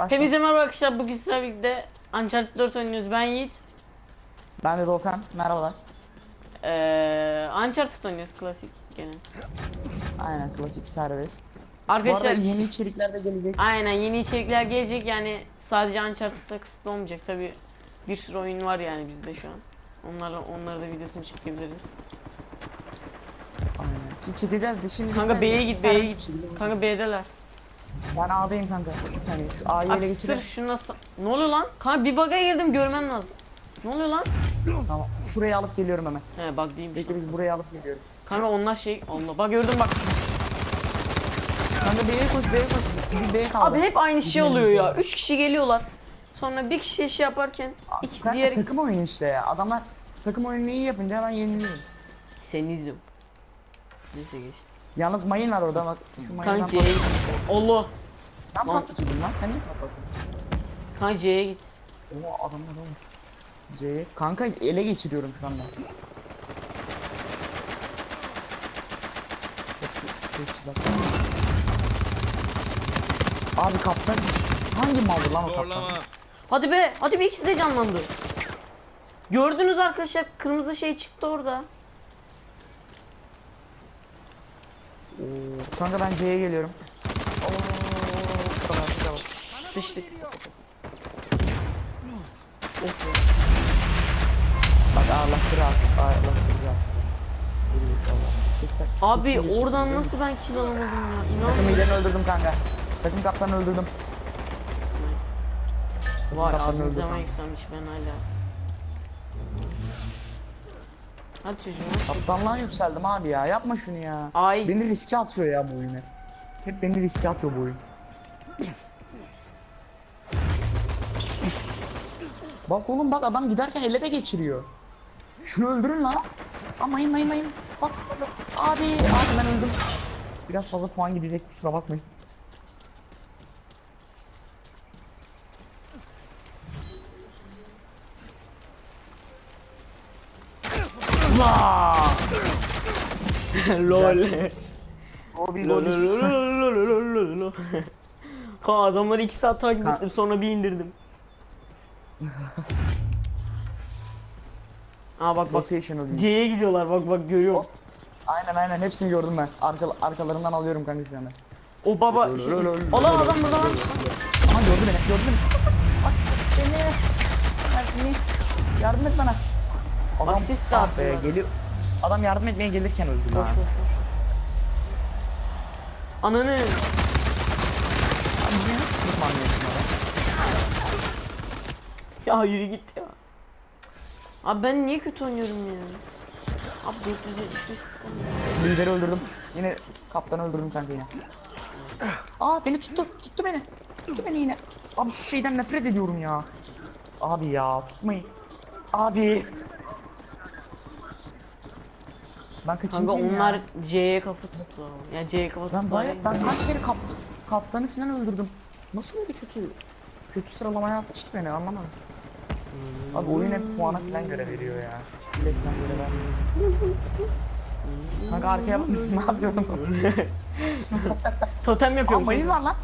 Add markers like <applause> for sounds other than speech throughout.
Başla. Hepinize merhaba arkadaşlar. Bugün sizlerle birlikte Uncharted 4 oynuyoruz. Ben Yiğit. Ben de Doğukan. Merhabalar. Ee, Uncharted oynuyoruz klasik gene. Aynen klasik serbest. Bu arada Arkadaşlar yeni içerikler de gelecek. aynen yeni içerikler gelecek yani sadece Uncharted'da kısıtlı olmayacak. Tabi bir sürü oyun var yani bizde şu an. Onlarla onları da videosunu çekebiliriz. Aynen. Ki çekeceğiz de şimdi. Kanka B'ye git B'ye git. Kanka B'deler. Ben A'dayım kanka. Bir saniye. Şu A'yı ele Abi geçirelim. sırf şunu nasıl... Ne oluyor lan? Kanka bir bug'a girdim görmem lazım. Ne oluyor lan? Tamam. Şurayı alıp geliyorum hemen. He bug değilmiş. Bekle lan. biz burayı alıp geliyoruz. Kanka onlar şey... Allah bak gördüm bak. Kanka B'ye koş B'ye koş. Bir B'ye kaldı. Abi hep aynı şey Bizim oluyor ya. Üç kişi geliyorlar. Sonra bir kişi şey yaparken iki Kanka diğer takım oyunu işte ya. Adamlar takım oyununu iyi yapınca hemen yeniliyor. seni izliyorum. Neyse geçti. Yalnız mayın var orada bak. Şu mayından git. Allah. Ben Man- patlatıyordum lan. Sen niye patlattın? Kanka C'ye git. Oo adamlar oğlum. C'ye. Kanka ele geçiriyorum şu anda. Abi kaptan hangi maldı lan o Zorlama. kaptan? Hadi be. Hadi be ikisi de canlandı. Gördünüz arkadaşlar kırmızı şey çıktı orada. Oo, kanka ben C'ye geliyorum. Tamam, tamam. Sıçtık. Bak ağırlaştır abi. Ağırlaştır. Seksen- Abi oradan nasıl ben kill alamadım ya? Takım İnan. liderini öldürdüm kanka. Takım kaptanı öldürdüm. Vay abim zaman yükselmiş ben hala. Hadi çocuğum. Kaptanlığa yükseldim abi ya. Yapma şunu ya. Ay. Beni riske atıyor ya bu oyun hep. Hep beni riske atıyor bu oyun. Bak oğlum bak adam giderken ele de geçiriyor. Şunu öldürün lan. Aa mayın mayın. Bak bak, bak. Abi abi ben öldüm. Biraz fazla puan gidecek kusura bakmayın. <laughs> Lol. O bir Lol lol. lol lol lol lol. <laughs> Kanka adamları 2 saat takip ettim sonra bir indirdim. Aa bak bak Rotation oluyor. C'ye gidiyorlar bak bak görüyorum. Aynen aynen hepsini gördüm ben. Arka, arkalarından alıyorum kanka şu anda. O baba şey. lol, adam burada var. Aha gördü beni gördü beni. Bak beni. Yardım et. Yardım et bana. Adam Asist be, geliyor. Adam yardım etmeye gelirken öldü Boş lan. boş boş. Ananı. Abi niye nasıl tutmanıyorsun adam? Ya yürü git ya. Abi ben niye kötü oynuyorum ya? Abi 475 oynuyorum. Lideri öldürdüm. Yine kaptanı öldürdüm kanka yine. Aa beni tuttu. Tuttu beni. Tuttu beni yine. Abi şu şeyden nefret ediyorum ya. Abi ya tutmayın. Abi. Ben kaçıncıyım Kanka ya? onlar C'ye kafa tuttu. Ya C'ye kafa tuttu. Ben baya ben kaç kere kap, kaptanı falan öldürdüm. Nasıl böyle kötü kötü sıralamaya atmış ki beni anlamadım. Abi oyun hep puana falan göre veriyor ya. Skill'e falan göre vermiyor. Kanka arkaya bak <laughs> ne yapıyorsun? Totem Aa yapıyorum. mayın var lan.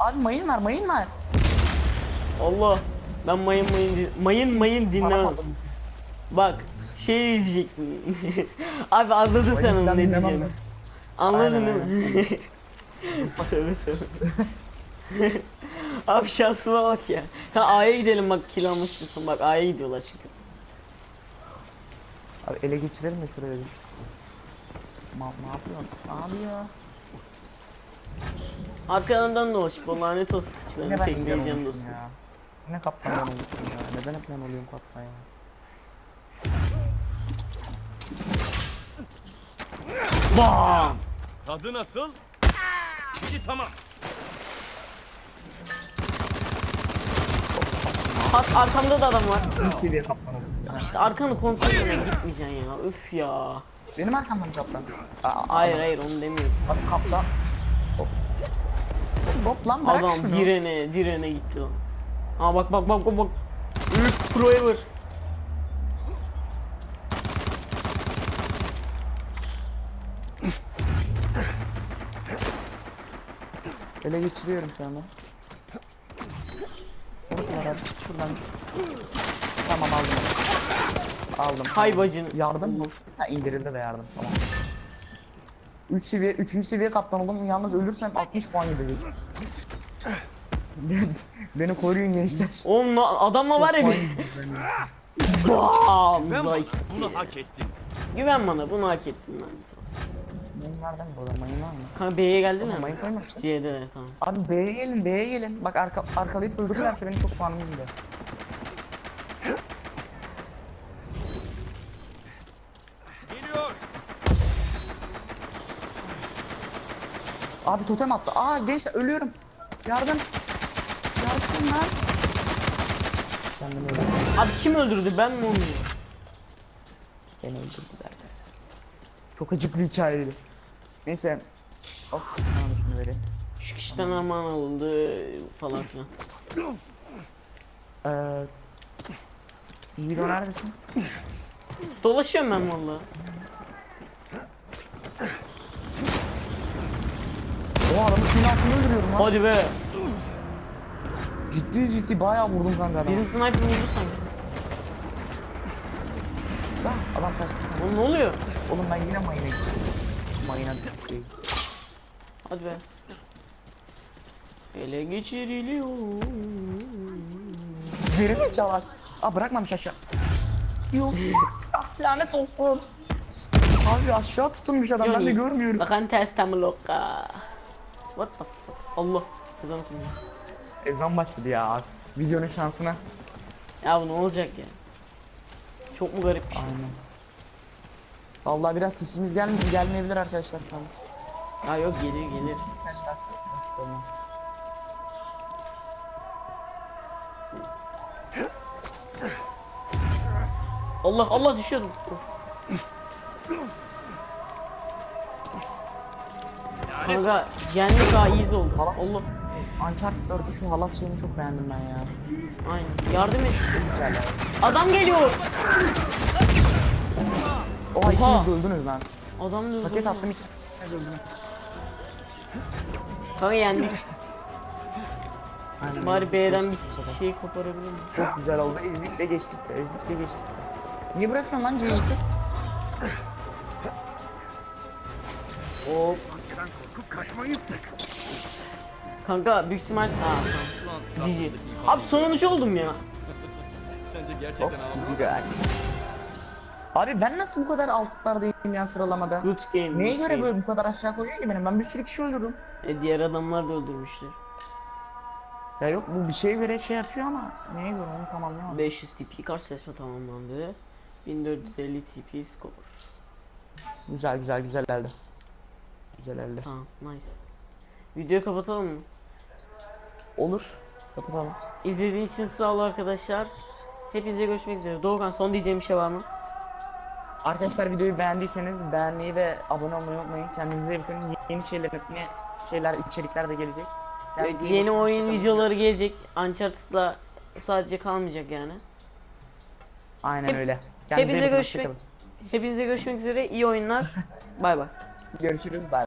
Abi mayın var mayın var. Allah. Ben mayın mayın din- mayın mayın dinlemem. Bak şey diyecek? <laughs> Abi anladın sen onu Mayın ne sen dinlemem diyeceğimi. ben. Anladın Aynen, değil mi? <laughs> Tövbe tövbe. Abi şansıma bak ya. Ha A'ya gidelim bak kill almışsın. Bak A'ya gidiyorlar çünkü. Abi ele geçirelim de şuraya bir. Ma ne yapıyorsun? Ne yapıyor? Arkalarından dolaşıp o lanet olsun Yine kıçlarını ben tekleyeceğim olmuşum dostum. ya. Yine kaptan ben olmuşum ya. Neden hep ben oluyorum kaptan ya? Bam! Tadı nasıl? İyi tamam. Bak arkamda da adam var. İyi seviye kaptan oldum. ya. İşte arkanı kontrol etmeden gitmeyeceksin ya. Üf ya. Benim arkamdan kaptan. Aa, Hayır hayır onu demiyorum. Bak kaptan. Hop. Hop lan bırak Adam şunu. direne direne gitti lan. Aa bak bak bak bak bak. Büyük pro ever. Ele geçiriyorum şu anda. Şuradan. Tamam aldım. Aldım. Hay bacını. Yardım mı? Ha indirildi de yardım. Tamam. 3 seviye 3. seviye kaptan oldum. Yalnız ölürsem 60 puan gidecek. Ben- <laughs> Beni koruyun gençler. Oğlum la- adamla var ya bir. <laughs> Bam! Bunu hak ettim. Güven bana bunu hak ettim ben. Mayın nereden bu adam? Mayın var mı? Kanka B'ye Tamam mi? mayın koymamışsın. C'de de tamam. Abi B'ye gelin B'ye gelin. Bak arka, arkalayıp öldürürlerse benim çok puanım izliyor. Geliyor. Abi totem attı. Aa gençler ölüyorum. Yardım. Yardım lan. Kendim öldüm. Abi kim öldürdü ben mi onu? Beni öldürdüler. Çok acıklı hikayeydi. Neyse. Of. Tamam şunu vereyim. Şu kişiden aman alındı falan filan. Eee... Hero neredesin? Dolaşıyorum ben valla. O adamı suyun altında öldürüyorum lan. Hadi be. Ciddi ciddi bayağı vurdum kanka adamı. Bizim sniper vurdu sanki. Lan adam kaçtı sen. Oğlum ne oluyor? Oğlum ben yine mayına gittim. Mayına gittim. Hadi be. Ele geçiriliyor. Geri zekalar. Aa bırakmamış aşağı. Yok. ah lanet olsun. Abi aşağı tutunmuş adam ben de görmüyorum. Bakın ters tam loka. What the fuck? Allah. Kızım kızım. Ezan başladı ya. Videonun şansına. Ya bu ne olacak ya? Çok mu garip bir şey? Aynen. Vallahi biraz sesimiz gel gelmeyebilir arkadaşlar falan. Ya yok gelir gelir. Arkadaşlar. Tamam. Allah Allah düşüyordum. Kanka yendik daha iyi oldu. Halat. Allah. Uncharted 4'ü şu halat şeyini çok beğendim ben ya. Aynen. Yardım et. Adam geliyor. Oha ikiniz de öldünüz lan. Adam da Paket attım ikiniz öldünüz. Kanka yendik. Aynen, Bari B'den bir şey koparabilir miyim? Çok güzel oldu. Ezdik de geçtik de. Ezdik de geçtik de. Niye bırakıyorsun lan C'yi kız? Hop. Kanka büyük ihtimal... Ha tamam. Cici. Abi sonuncu oldum ya. Sence gerçekten mı? cici guys. Abi ben nasıl bu kadar altlardayım ya sıralamada? Good game. Neye good göre game. böyle bu kadar aşağı koyuyor ki benim? Ben bir sürü kişi öldürdüm. E, diğer adamlar da öldürmüşler. Ya yok bu bir şey göre şey yapıyor ama neye göre onu tam anlayamadım. 500 TP karşılaşma tamamlandı. 1450 TP skor. Güzel güzel güzel elde. Güzel elde. Tamam nice. Videoyu kapatalım mı? Olur. Kapatalım. İzlediğiniz için sağ olun arkadaşlar. Hepinize görüşmek üzere. Doğukan son diyeceğim bir şey var mı? Arkadaşlar videoyu beğendiyseniz beğenmeyi ve abone olmayı unutmayın. Kendinize iyi bakın. Yeni şeyler, yeni şeyler, içerikler de gelecek. Evet, Kendinize yeni bakın, oyun videoları gelecek. Uncharted'la sadece kalmayacak yani. Aynen Hep- öyle. Kendinize hepinize görüşmek-. Hepinize görüşmek üzere. İyi oyunlar. <laughs> Bay bay. Görüşürüz. Bye.